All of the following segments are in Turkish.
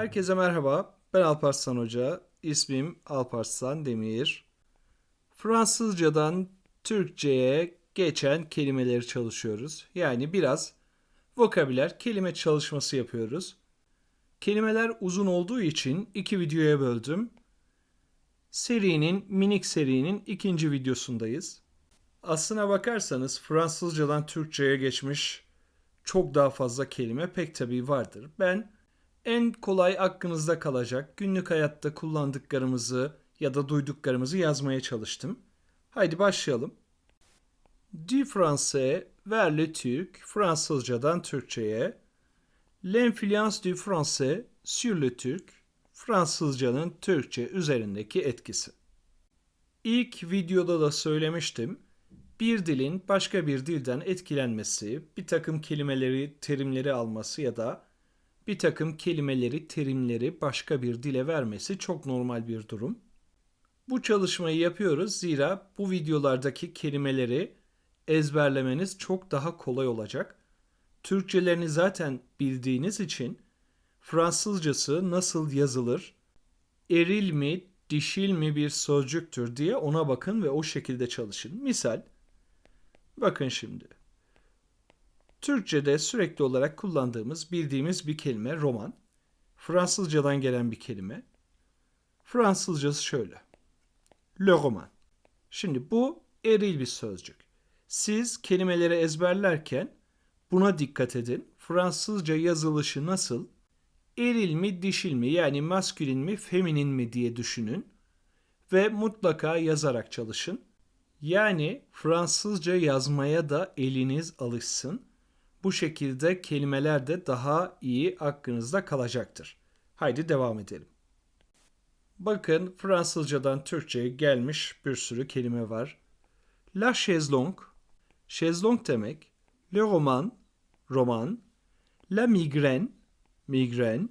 Herkese merhaba. Ben Alparslan Hoca. İsmim Alparslan Demir. Fransızcadan Türkçe'ye geçen kelimeleri çalışıyoruz. Yani biraz vokabüler, kelime çalışması yapıyoruz. Kelimeler uzun olduğu için iki videoya böldüm. Serinin, minik serinin ikinci videosundayız. Aslına bakarsanız Fransızcadan Türkçe'ye geçmiş çok daha fazla kelime pek tabii vardır. Ben en kolay aklınızda kalacak günlük hayatta kullandıklarımızı ya da duyduklarımızı yazmaya çalıştım. Haydi başlayalım. Du français vers le turc, Fransızcadan Türkçe'ye. L'influence du français sur le turc, Fransızcanın Türkçe üzerindeki etkisi. İlk videoda da söylemiştim. Bir dilin başka bir dilden etkilenmesi, bir takım kelimeleri, terimleri alması ya da bir takım kelimeleri, terimleri başka bir dile vermesi çok normal bir durum. Bu çalışmayı yapıyoruz zira bu videolardaki kelimeleri ezberlemeniz çok daha kolay olacak. Türkçelerini zaten bildiğiniz için Fransızcası nasıl yazılır, eril mi, dişil mi bir sözcüktür diye ona bakın ve o şekilde çalışın. Misal, bakın şimdi. Türkçe'de sürekli olarak kullandığımız, bildiğimiz bir kelime roman. Fransızcadan gelen bir kelime. Fransızcası şöyle. Le roman. Şimdi bu eril bir sözcük. Siz kelimeleri ezberlerken buna dikkat edin. Fransızca yazılışı nasıl? Eril mi, dişil mi yani maskülin mi, feminin mi diye düşünün ve mutlaka yazarak çalışın. Yani Fransızca yazmaya da eliniz alışsın. Bu şekilde kelimeler de daha iyi aklınızda kalacaktır. Haydi devam edelim. Bakın Fransızcadan Türkçe'ye gelmiş bir sürü kelime var. La chaiselongue, chaiselongue demek. Le roman, roman. La migraine, migraine.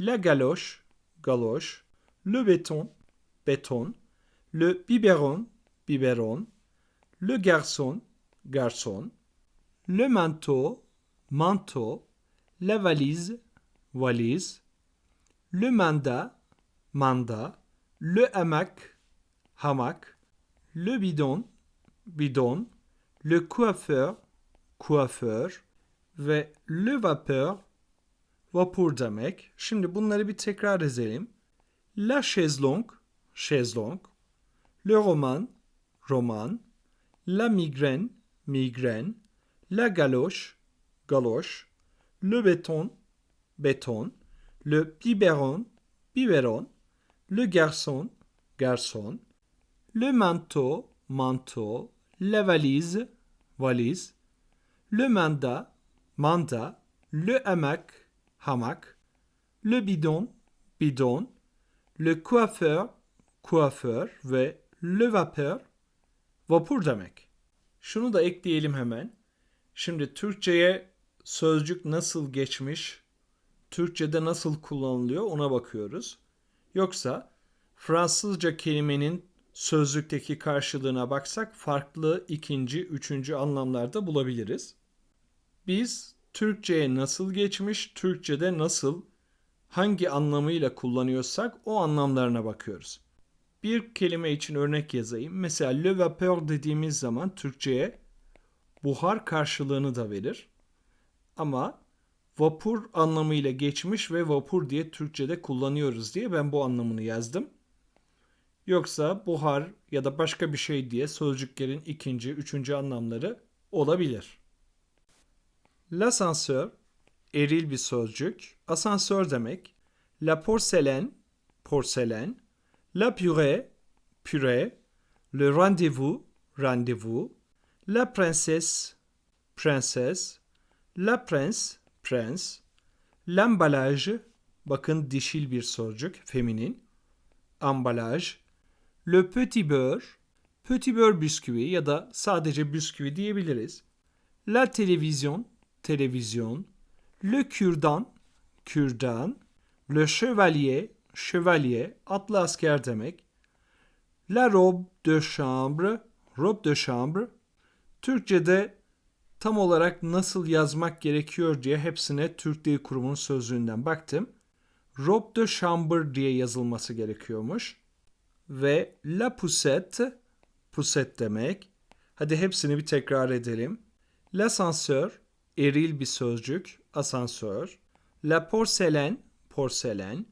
La galoche, galoche. Le béton, béton. Le biberon, biberon. Le garçon, garçon. Le manteau, manteau, la valise, valise, le mandat, mandat, le hamac, hamac, le bidon, bidon, le coiffeur, coiffeur ve le vapeur, vapur demek. Şimdi bunları bir tekrar edelim. La chaiselongue, chaiselongue, le roman, roman, la migraine, migraine, la galoche, galoche, le béton, béton, le biberon, biberon, le garçon, garçon, le manteau, manteau, la valise, valise, le mandat, mandat, le hamac, hamac, le bidon, bidon, le coiffeur, coiffeur ve le vapeur, vapur demek. Şunu da ekleyelim hemen. Şimdi Türkçe'ye sözcük nasıl geçmiş, Türkçe'de nasıl kullanılıyor ona bakıyoruz. Yoksa Fransızca kelimenin sözlükteki karşılığına baksak farklı ikinci, üçüncü anlamlarda bulabiliriz. Biz Türkçe'ye nasıl geçmiş, Türkçe'de nasıl, hangi anlamıyla kullanıyorsak o anlamlarına bakıyoruz. Bir kelime için örnek yazayım. Mesela le vapeur dediğimiz zaman Türkçe'ye buhar karşılığını da verir. Ama vapur anlamıyla geçmiş ve vapur diye Türkçe'de kullanıyoruz diye ben bu anlamını yazdım. Yoksa buhar ya da başka bir şey diye sözcüklerin ikinci, üçüncü anlamları olabilir. L'ascenseur eril bir sözcük. Asansör demek. La porcelaine porselen. La purée püre. Le rendez-vous rendez-vous. La princesse prenses. La prince prens. L'emballage bakın dişil bir sözcük feminin. Ambalaj. Le petit beurre petit beurre bisküvi ya da sadece bisküvi diyebiliriz. La televizyon televizyon. Le kürdan kürdan. Le chevalier chevalier atlı asker demek. La robe de chambre robe de chambre Türkçe'de tam olarak nasıl yazmak gerekiyor diye hepsine Türk Dil Kurumu'nun sözlüğünden baktım. robe de chambre diye yazılması gerekiyormuş. Ve la poussette, poussette demek. Hadi hepsini bir tekrar edelim. L'ascenseur, eril bir sözcük, asansör. La porcelaine, porselen.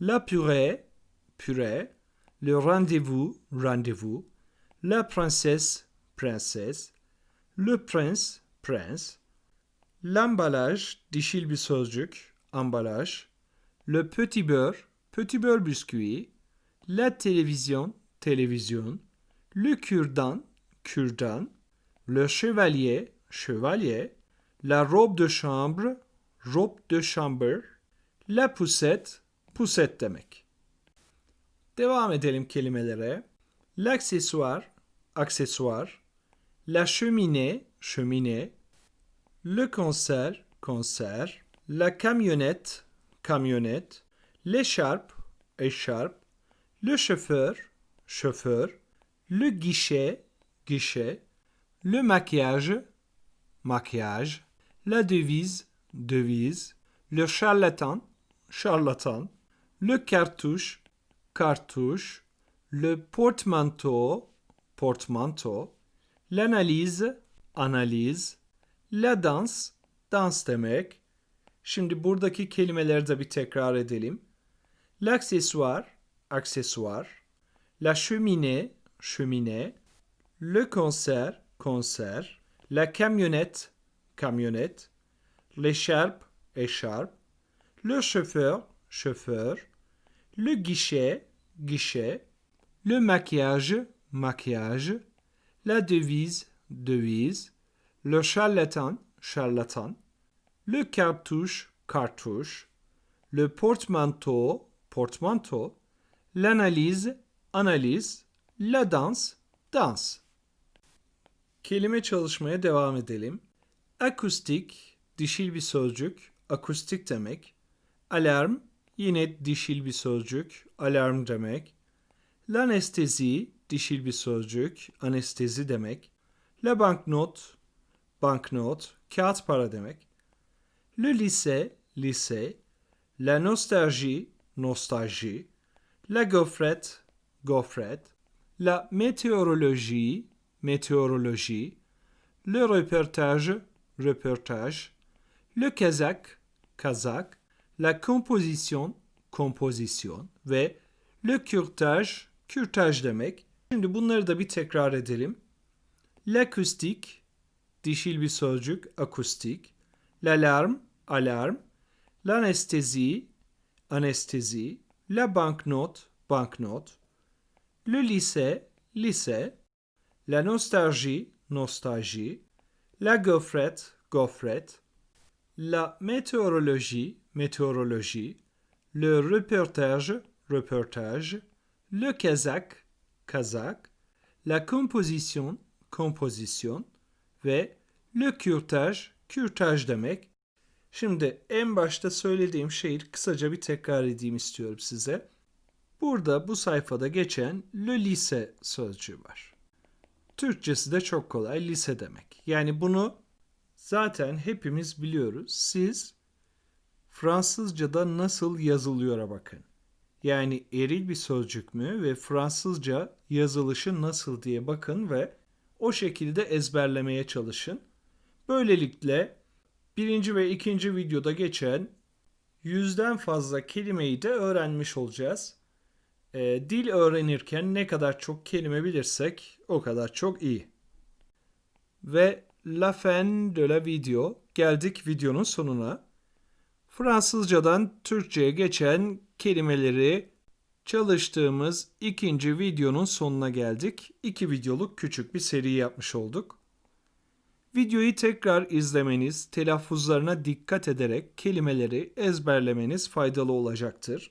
La purée, püree. Le rendez-vous, rendez-vous. La princesse, princesse. Le prince, prince. L'emballage, dişil bir sözcük, ambalaj. Le petit beurre, petit beurre biscuit. La télévision, télévision. Le cure-dent, cure-dent. Le chevalier, chevalier. La robe de chambre, robe de chambre. La poussette, poussette demek. Devam edelim kelimelere. L'accessoire, accessoire. La cheminée, cheminée. Le concert, concert. La camionnette, camionnette. L'écharpe, écharpe. Le chauffeur, chauffeur. Le guichet, guichet. Le maquillage, maquillage. La devise, devise. Le charlatan, charlatan. Le cartouche, cartouche. Le portemanteau, portemanteau. L'analyse, analyse. La danse, dans demek. Şimdi buradaki kelimeleri de bir tekrar edelim. L'accessoire, accessoire. La cheminée, cheminée. Le concert, concert. La camionnette, camionnette. L'écharpe, écharpe. Le chauffeur, chauffeur. Le guichet, guichet. Le maquillage, maquillage. La devise, devise. Le charlatan, charlatan. Le cartouche, cartouche. Le portemanteau, portemanteau. L'analyse, analyse. La danse, dans. Kelime çalışmaya devam edelim. Akustik, dişil bir sözcük, akustik demek. Alarm, yine dişil bir sözcük, alarm demek. L'anestezi, dişil bir sözcük, anestezi demek. La banknot, banknot, kağıt para demek. Le lycée, lycée. La nostalgie, nostalgie. La gaufrette, gaufrette. La météorologie, météorologie. Le reportage, reportage. Le kazak, kazak. La composition, composition. Ve le kürtaj, kürtaj demek. Şimdi bunları da bir tekrar edelim. L'akustik, dişil bir sözcük, akustik. L'alarm, alarm. L'anesthésie, anestezi. La banknote, banknot. Le lycée, lycée. La nostalgie, nostalgie. La gaufrette, gaufrette. La météorologie, météorologie. Le reportage, reportage. Le kazak, kazak. La composition, composition. Ve le kürtaj, kürtaj demek. Şimdi en başta söylediğim şeyi kısaca bir tekrar edeyim istiyorum size. Burada bu sayfada geçen le lise sözcüğü var. Türkçesi de çok kolay lise demek. Yani bunu zaten hepimiz biliyoruz. Siz Fransızca'da nasıl yazılıyor'a bakın. Yani eril bir sözcük mü ve Fransızca yazılışı nasıl diye bakın ve o şekilde ezberlemeye çalışın. Böylelikle birinci ve ikinci videoda geçen yüzden fazla kelimeyi de öğrenmiş olacağız. Ee, dil öğrenirken ne kadar çok kelime bilirsek o kadar çok iyi. Ve la fin de la video geldik videonun sonuna. Fransızcadan Türkçe'ye geçen kelimeleri çalıştığımız ikinci videonun sonuna geldik. İki videoluk küçük bir seri yapmış olduk. Videoyu tekrar izlemeniz, telaffuzlarına dikkat ederek kelimeleri ezberlemeniz faydalı olacaktır.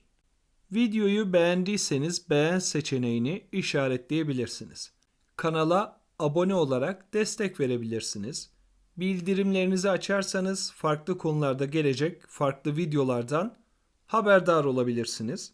Videoyu beğendiyseniz beğen seçeneğini işaretleyebilirsiniz. Kanala abone olarak destek verebilirsiniz. Bildirimlerinizi açarsanız farklı konularda gelecek farklı videolardan haberdar olabilirsiniz.